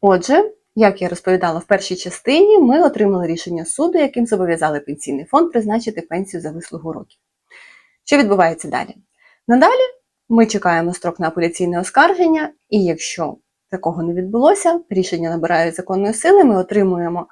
Отже, як я розповідала в першій частині, ми отримали рішення суду, яким зобов'язали пенсійний фонд призначити пенсію за вислугу років. Що відбувається далі? Надалі ми чекаємо строк на апеляційне оскарження, і якщо такого не відбулося, рішення набирає законної сили, ми отримуємо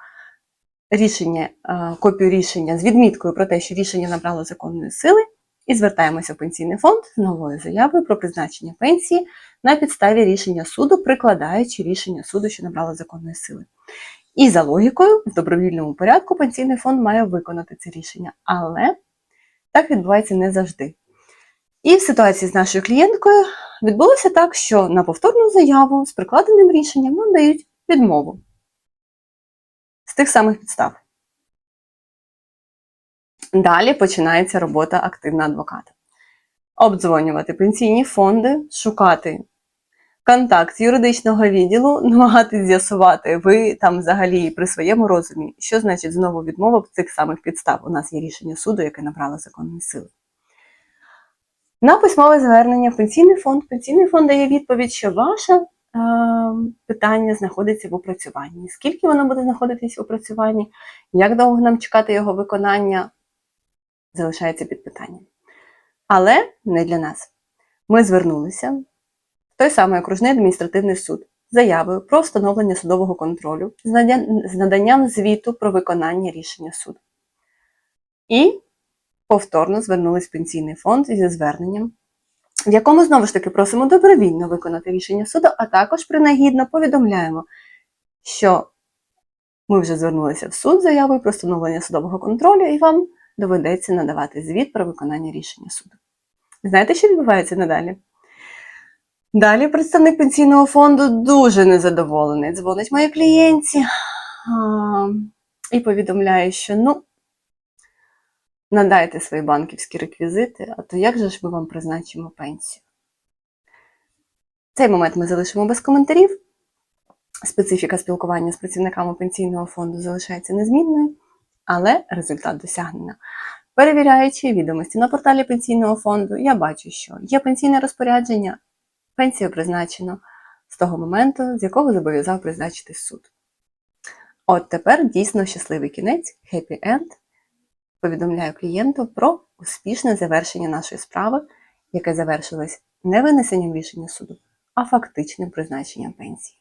рішення, е, копію рішення з відміткою про те, що рішення набрало законної сили, і звертаємося в пенсійний фонд з новою заявою про призначення пенсії на підставі рішення суду, прикладаючи рішення суду, що набрало законної сили. І за логікою, в добровільному порядку пенсійний фонд має виконати це рішення. Але так відбувається не завжди. І в ситуації з нашою клієнткою відбулося так, що на повторну заяву з прикладеним рішенням нам дають відмову з тих самих підстав. Далі починається робота активна адвоката. Обдзвонювати пенсійні фонди, шукати контакт юридичного відділу, намагатись з'ясувати, ви там взагалі при своєму розумі, що значить знову відмова цих самих підстав. У нас є рішення суду, яке набрало законної сили. На письмове звернення в пенсійний фонд. Пенсійний фонд дає відповідь, що ваше е, питання знаходиться в опрацюванні. Скільки воно буде знаходитись в опрацюванні, як довго нам чекати його виконання, залишається під питанням. Але не для нас. Ми звернулися в той самий окружний адміністративний суд з заявою про встановлення судового контролю з наданням звіту про виконання рішення суду. І повторно звернулись в пенсійний фонд зі зверненням, в якому знову ж таки просимо добровільно виконати рішення суду, а також принагідно повідомляємо, що ми вже звернулися в суд з заявою про встановлення судового контролю, і вам доведеться надавати звіт про виконання рішення суду. Знаєте, що відбувається надалі? Далі представник пенсійного фонду дуже незадоволений. Дзвонить моїй клієнтці а, і повідомляє, що ну, надайте свої банківські реквізити, а то як же ж ми вам призначимо пенсію? Цей момент ми залишимо без коментарів. Специфіка спілкування з працівниками пенсійного фонду залишається незмінною, але результат досягнено. Перевіряючи відомості на порталі пенсійного фонду, я бачу, що є пенсійне розпорядження, пенсію призначено з того моменту, з якого зобов'язав призначити суд. От тепер дійсно щасливий кінець, happy end. Повідомляю клієнту про успішне завершення нашої справи, яке завершилось не винесенням рішення суду, а фактичним призначенням пенсії.